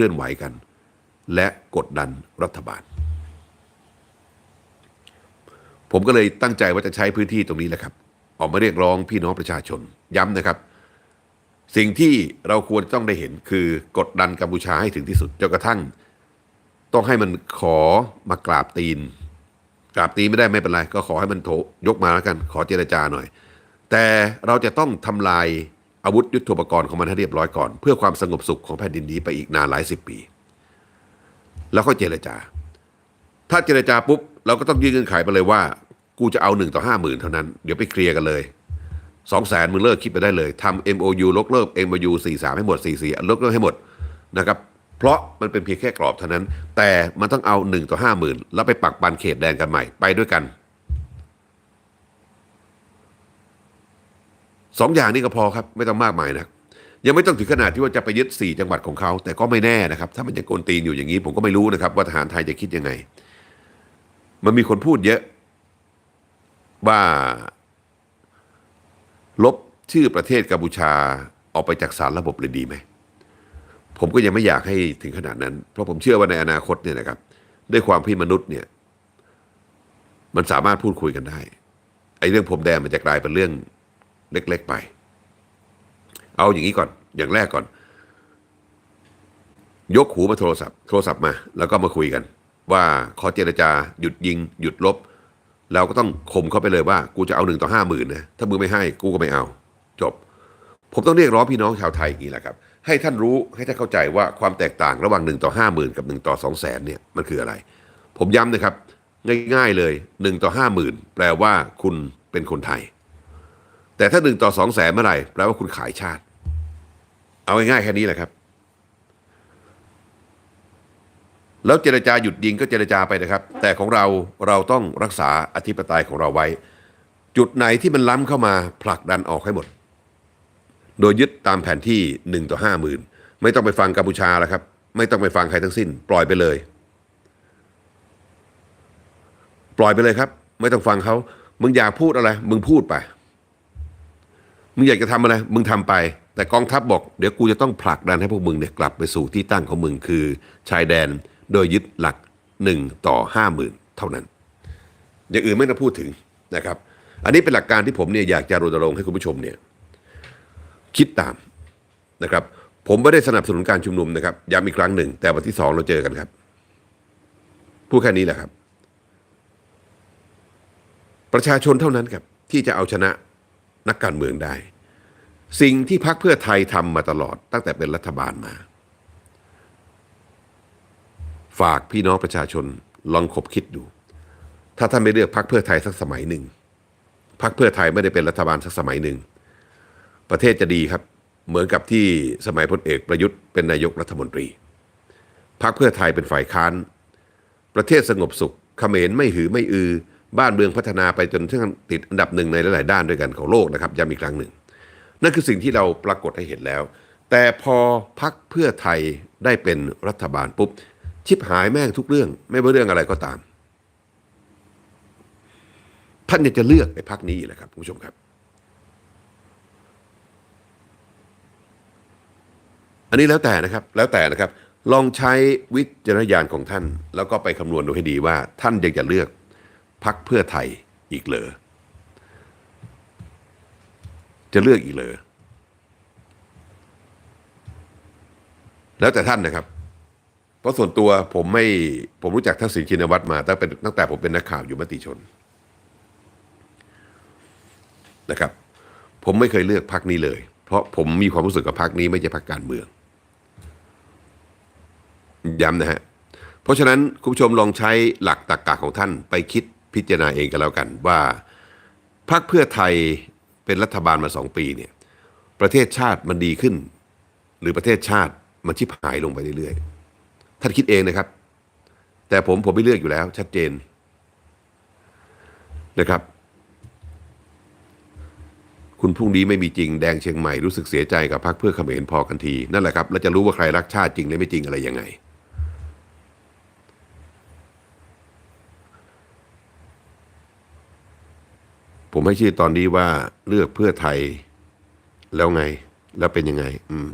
ลื่อนไหวกัน และกดดันรัฐบาล ผมก็เลยตั้งใจว่าจะใช้พื้นที่ตรงนี้แหละครับ ออกมาเรียกร้องพี่น้องประชาชนย้ำนะครับ สิ่งที่เราควรต้องได้เห็นคือกดดันกัมพูชาให้ถึงที่สุดจนกระทั่ง ต้องให้มันขอมากราบตีนกราบตีนไม่ได้ไม่เป็นไร ก็ขอให้มันโถยกมาแล้วกัน ขอเจรจาหน่อย แต่เราจะต้องทำลาย อาวุธยุทโธปกรณ์ของมันให้เรียบร้อยก่อน เพื่อความสงบสุขของแผ่นดินนี้ไปอีกนานหลายสิบปี แล้วก็เจรจา ถ้าเจรจาปุ๊บ เราก็ต้องยื่นเงื่อนไขไปเลยว่า กูจะเอาหนึ่งต่อห้าหมื่นเท่านั้น เดี๋ยวไปเคลียร์กันเลยสองแสนมึงเลิกคิดไปได้เลยทำ MOU ลกเลิก MOU สี่สามให้หมดสี่สี่ลกเลิกให้หมดนะครับเพราะมันเป็นเพียงแค่กรอบเท่านั้น แต่มันต้องเอาหนึ่งต่อห้าหมื่นแล้วไปปักบันเขตแดนกันใหม่ไปด้วยกัน สองอย่างนี้ก็พอครับไม่ต้องมากมายนะยังไม่ต้องถึงขนาดที่ว่าจะไปยึดสี่จังหวัดของเขา แต่ก็ไม่แน่นะครับ ถ้ามันยังโกนตีนอยู่อย่างนี้ ผมก็ไม่รู้นะครับ ว่าทหารไทยจะคิดยังไง มันมีคนพูดเยอะ ว่าลบชื่อประเทศกัมพูชาออกไปจากสารระบบเลยดีไหมผมก็ยังไม่อยากให้ถึงขนาดนั้น เพราะผมเชื่อว่าในอนาคตเนี่ยนะครับ ด้วยความที่มนุษย์เนี่ย มันสามารถพูดคุยกันได้ไอ้เรื่องผมแดงมันจะกลายเป็นเรื่อง เล็ก ๆ ไป เอาอย่างนี้ก่อน อย่างแรกก่อน ยกหูมาโทรศัพท์ โทรศัพท์มา แล้วก็มาคุยกัน ว่าขอเจรจา หยุดยิง หยุดลบ เราก็ต้องข่มเขาไปเลยว่า กูจะเอาหนึ่งต่อห้าหมื่นนะ ถ้ามึงไม่ให้ กูก็ไม่เอา จบ ผมต้องเรียกร้องพี่น้องชาวไทยอย่างนี้แหละครับ ให้ท่านรู้ ให้ท่านเข้าใจว่าความแตกต่างระหว่างหนึ่งต่อห้าหมื่นกับหนึ่งต่อสองแสนเนี่ย มันคืออะไร ผมย้ำนะครับ ง่ายๆเลยหนึ่งต่อห้าหมื่นแปลว่าคุณเป็นคนไทย แต่ถ้าหนึ่งต่อสองแสนเมื่อไหร่แปลว่าคุณขายชาติ เอาง่ายๆแค่นี้แหละครับ แล้วเจรจาหยุดยิงก็เจรจาไปนะครับ แต่ของเราเราต้องรักษาอธิปไตยของเราไว้ จุดไหนที่มันล้ำเข้ามาผลักดันออกให้หมด โดยยึดตามแผนที่หนึ่งต่อห้าหมื่นไม่ต้องไปฟังกัมพูชาแล้วครับ ไม่ต้องไปฟังใครทั้งสิ้น ปล่อยไปเลย ปล่อยไปเลยครับ ไม่ต้องฟังเขามึงอยากพูดอะไร มึงพูดไป มึงอยากจะทำอะไร มึงทำไป แต่กองทัพบอก เดี๋ยวกูจะต้องผลักดันให้พวกมึงเนี่ยกลับไปสู่ที่ตั้งของมึงคือ ชายแดนโดยยึดหลักหนึ่งต่อห้าหมื่นเท่านั้น อย่างอื่นไม่ต้องพูดถึงนะครับ อันนี้เป็นหลักการที่ผมเนี่ยอยากจะรณรงค์ให้คุณผู้ชมเนี่ยคิดตามนะครับ ผมไม่ได้สนับสนุนการชุมนุมนะครับย้ำอีกครั้งหนึ่ง แต่วันที่สองเราเจอกันครับ พูดแค่นี้แหละครับ ประชาชนเท่านั้นครับที่จะเอาชนะนักการเมืองได้ สิ่งที่พักเพื่อไทยทำมาตลอดตั้งแต่เป็นรัฐบาลมา ฝากพี่น้องประชาชนลองคบคิดดู ถ้าท่านไม่เลือกพักเพื่อไทยสักสมัยหนึ่งพักเพื่อไทยไม่ได้เป็นรัฐบาลสักสมัยหนึ่ง ประเทศจะดีครับ เหมือนกับที่สมัยพลเอกประยุทธ์เป็นนายกรัฐมนตรีพรรคเพื่อไทยเป็นฝ่ายค้าน ประเทศสงบสุขเขมรไม่หือไม่อือ บ้านเมืองพัฒนาไปจนถึงติดอันดับหนึ่งในหลาย ๆ ด้านด้วยกันของโลกนะครับย้ำอีกครั้งหนึ่ง นั่นคือสิ่งที่เราปรากฏให้เห็นแล้ว แต่พอพักเพื่อไทยได้เป็นรัฐบาลปุ๊บ ชิบหายแม่งทุกเรื่อง ไม่ว่าเรื่องอะไรก็ตาม ท่านจะเลือกไอ้พักนี้แหละครับผู้ชมครับ อันนี้แล้วแต่นะครับ แล้วแต่นะครับ ลองใช้วิจารณญาณของท่าน แล้วก็ไปคำนวณดูให้ดีว่า ท่านยังจะเลือกพักเพื่อไทยอีกเหรอ จะเลือกอีกเหรอแล้วแต่ท่านนะครับ เพราะส่วนตัวผมไม่ผมรู้จักทักษิณชินวัตรมาตั้งเป็นตั้งแต่ผมเป็นนักข่าวอยู่มติชนนะครับ ผมไม่เคยเลือกพักนี้เลย เพราะผมมีความรู้สึกกับพักนี้ไม่ใช่พักการเมืองย้ำนะฮะเพราะฉะนั้นคุณผู้ชมลองใช้หลักตรรกกะของท่านไปคิดพิจารณาเองกันแล้วกันว่าพรรคเพื่อไทย เป็นรัฐบาลมาสองปีเนี่ยประเทศชาติมันดีขึ้น หรือประเทศชาติมันชิบหายลงไปเรื่อยๆท่านคิดเองนะครับ แต่ผมผมไม่เลือกอยู่แล้ว ชัดเจนนะครับ คุณพรุ่งนี้ไม่มีจริงแดงเชียงใหม่รู้สึกเสียใจกับพรรคเพื่อเขมรพอกันที นั่นแหละครับแล้วจะรู้ว่าใครรักชาติจริงหรือไม่จริงอะไรยังไง ผมให้ชื่อตอนนี้ว่าเลือกเพื่อไทยแล้วไง แล้วเป็นยังไง อืม